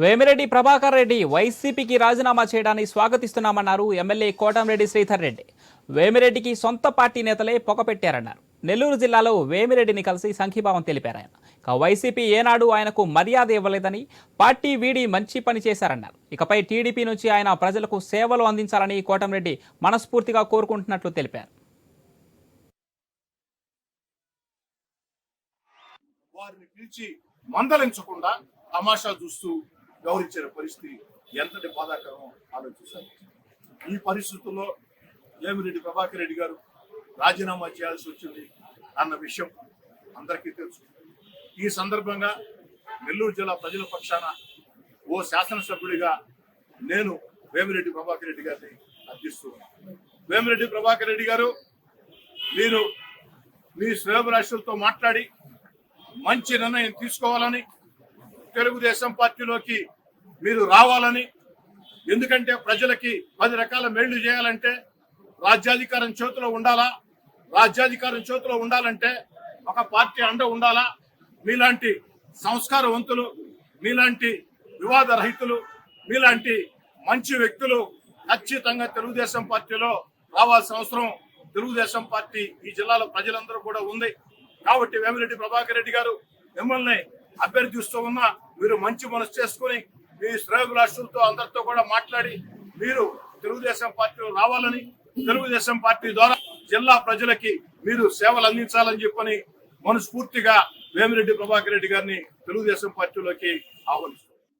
వేమిరెడ్డి ప్రభాకర్ రెడ్డి వైసీపీకి రాజీనామా చేయడాన్ని స్వాగతిస్తున్నామన్నారు ఎమ్మెల్యే కోటంరెడ్డి శ్రీధర్ రెడ్డి. వేమిరెడ్డికి సొంత పార్టీ నేతలే పొగపెట్టారన్నారు. నెల్లూరు జిల్లాలో వేమిరెడ్డిని కలిసి సంఘీభావం తెలిపారు ఆయన. ఇక వైసీపీ ఏనాడు ఆయనకు మర్యాద ఇవ్వలేదని పార్టీ వీడి మంచి పని చేశారన్నారు. ఇకపై టీడీపీ నుంచి ఆయన ప్రజలకు సేవలు అందించాలని కోటంరెడ్డి మనస్ఫూర్తిగా కోరుకుంటున్నట్లు తెలిపారు. వారిని పిలిచి మందలించకుండా తమాషా చూస్తూ గౌరవించిన పరిస్థితి ఎంతటి బాధాకరమో ఆలోచిస్తారు ఈ పరిస్థితుల్లో వేమిరెడ్డి ప్రభాకర్ రెడ్డి గారు రాజీనామా చేయాల్సి వచ్చింది అన్న విషయం అందరికీ తెలుసు. ఈ సందర్భంగా నెల్లూరు జిల్లా ప్రజల పక్షాన ఓ శాసనసభ్యుడిగా నేను వేమిరెడ్డి ప్రభాకర్ రెడ్డి గారిని అర్థిస్తున్నాను వేమిరెడ్డి ప్రభాకర్ రెడ్డి గారు మీరు మీ శ్రేయభిలాషులతో మాట్లాడి మంచి నిర్ణయం తీసుకోవాలని తెలుగుదేశం పార్టీలోకి మీరు రావాలని ఎందుకంటే ప్రజలకి పది రకాల మేళ్ళు చేయాలంటే రాజ్యాధికారం చేతిలో ఉండాలా? రాజ్యాధికారం చేతిలో ఉండాలంటే ఒక పార్టీ అండ ఉండాలా? మీలాంటి సంస్కారవంతులు మీలాంటి వివాద రహితులు మీలాంటి మంచి వ్యక్తులు ఖచ్చితంగా తెలుగుదేశం పార్టీలో రావాల్సిన అవసరం తెలుగుదేశం పార్టీ ఈ జిల్లాలో ప్రజలందరూ కూడా ఉంది. కాబట్టి వేమిరెడ్డి ప్రభాకర్ రెడ్డి గారు మిమ్మల్ని అభ్యర్థిస్తూ ఉన్నా మీరు మంచి మనసు చేసుకుని మీ శ్రేయభిలాషులతో అందరితో కూడా మాట్లాడి మీరు తెలుగుదేశం పార్టీలో రావాలని తెలుగుదేశం పార్టీ ద్వారా జిల్లా ప్రజలకి మీరు సేవలు అందించాలని చెప్పని మనస్ఫూర్తిగా వేమిరెడ్డి ప్రభాకర్ రెడ్డి గారిని తెలుగుదేశం పార్టీలోకి ఆహ్వానిస్తున్నారు